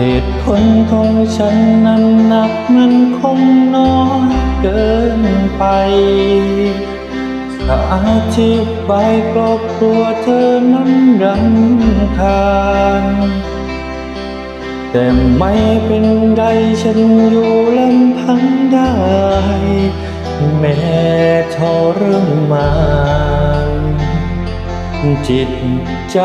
เหตุผลของฉันนั้นหนักมันคงน้อยเกินไปถ้าอธิบายครอบครัวเธอนั้นรำคาญแต่ไม่เป็นไรฉันอยู่ลำพังได้ แม้ทรมานจิตใจ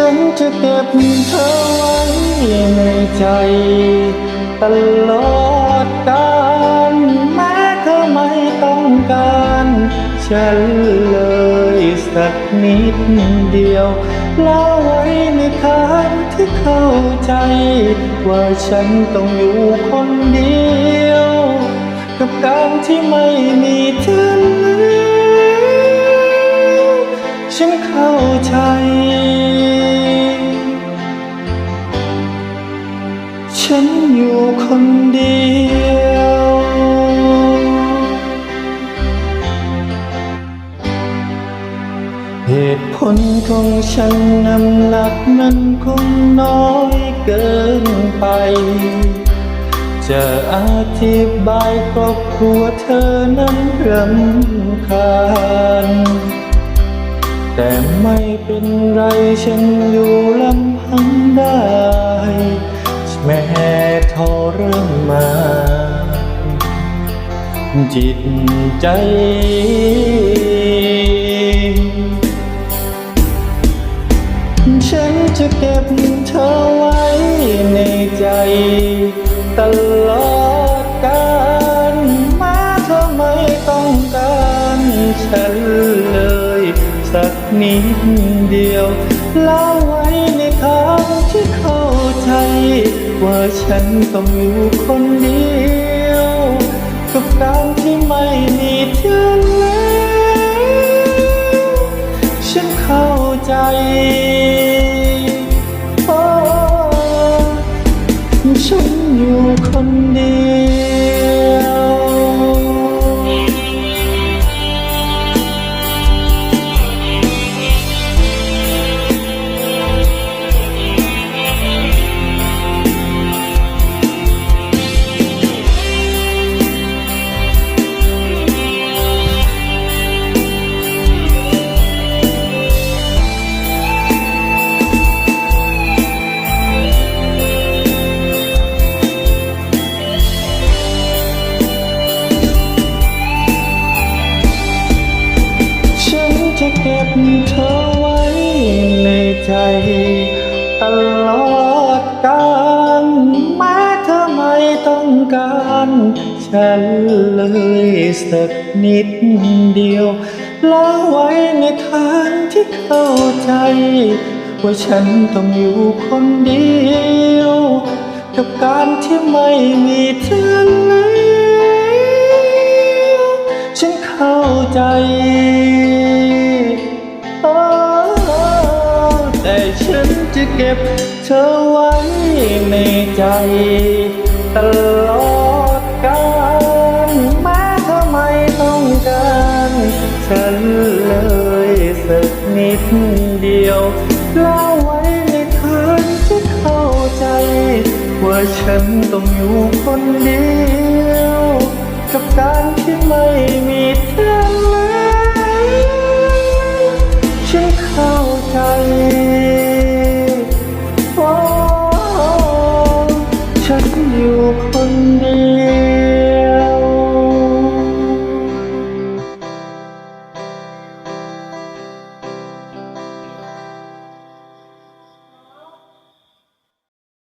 ฉันจะเก็บเธอไว้ในใจ ตลอดกาลแม้เธอไม่ต้องการ ฉันเลยสักนิดเดียวเล่าไว้ในทางที่เข้าใจ ว่าฉันต้องอยู่คนเดียว กับการที่ไม่มีเธอแล้วฉันเข้าใจ คนเดียว เหตุผลของฉันน้ำหนักมันคงน้อยเกินไป จะอธิบายครอบครัวเธอนั้นรำคาญแต่ไม่เป็นไรฉันอยู่ลำพังได้ แม้ทรมานจิตใจ ฉันจะเก็บเธอไว้ในใจ ตลอดกาลม้เธอไม่ต้องการฉัน นิดเดียวเล่าไว้ในทางที่เข้าใจ ว่าฉันต้องอยู่คนเดียว กับการที่ไม่มีเธอแล้ว ฉันเข้าใจ ใจตลอดกาลแม้เธอไม่ต้องการฉันเลยสักนิดเดียวล่าไว้ในทางที่เข้าใจ ว่าฉันต้องอยู่คนเดียว กับการที่ไม่มีเธอแล้วฉันเข้าใจ จะเก็บเธอไว้ในใจ ตลอดกาลแม้เธอไม่ต้องการ ฉันเลยสักนิดเดียวเล่าไว้ในทางที่เข้าใจ ว่าฉันต้องอยู่คนเดียว กับการที่ไม่มีเธอแล้วฉันเข้าใจ